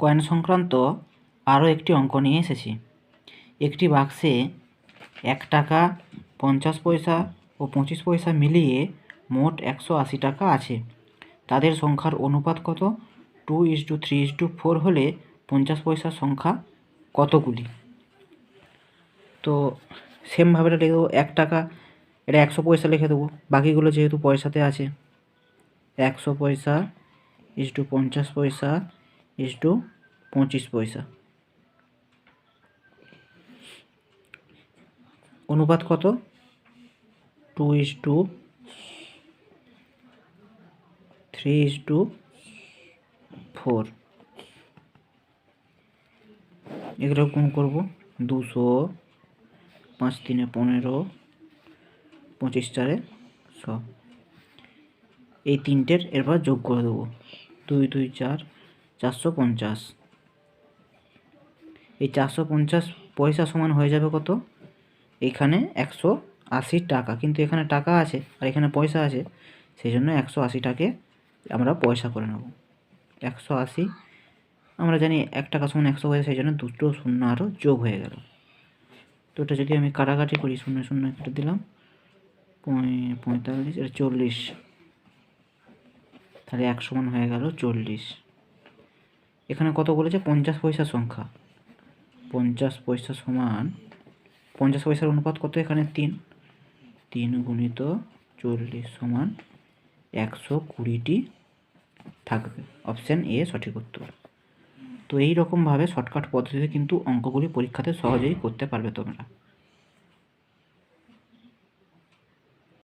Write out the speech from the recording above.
Coin সংক্রান্ত আরও একটি অঙ্ক নিয়ে এসেছি। একটি বাক্সে এক টাকা, পঞ্চাশ পয়সা ও পঁচিশ পয়সা মিলিয়ে মোট একশো আশি টাকা আছে। তাদের সংখ্যার অনুপাত কত? Two is to three is to four হলে পঞ্চাশ পয়সার সংখ্যা কতগুলি? তো সেমভাবে লিখে দেবো, এক টাকা, এটা একশো পয়সা লিখে দেবো, বাকিগুলো যেহেতু পয়সাতে আছে। একশো পয়সা ইস টু পঞ্চাশ পয়সা ইস টু পঁচিশ পয়সা। অনুপাত কত? Two is to three is to four এগুলো কোন করব দুশো পাঁচ তিনে পনেরো, পঁচিশ চারে শ এই তিনটের এরপর যোগ করে দেবো। দুই দুই, চার চারশো পঞ্চাশ। এই চারশো পঞ্চাশ পয়সা সমান হয়ে যাবে কত? এখানে একশো আশি টাকা। কিন্তু এখানে টাকা আছে আর এখানে পয়সা আছে সেই জন্য একশো আশিটাকে আমরা পয়সা করে নেব। একশো আশি, আমরা জানি এক টাকা সমান একশো পয়সা সেই জন্য দুটো শূন্য আরও যোগ হয়ে গেল। তো এটা যদি আমি কাটাকাটি করি, শূন্য শূন্য একটা দিলাম পঁয়তাল্লিশ, এটা চল্লিশ। তাহলে এক সমান হয়ে গেল চল্লিশ। এখানে কত বলেছে? পঞ্চাশ পয়সার সংখ্যা। পঞ্চাশ পয়সা সমান, পঞ্চাশ পয়সার অনুপাত কত এখানে? তিন। তিন গুণিত চল্লিশ সমান একশো কুড়িটি থাকবে। অপশান এ সঠিক উত্তর। তো এই রকমভাবে শর্টকাট পদ্ধতিতে কিন্তু অঙ্কগুলি পরীক্ষাতে সহজেই করতে পারবে তোমরা।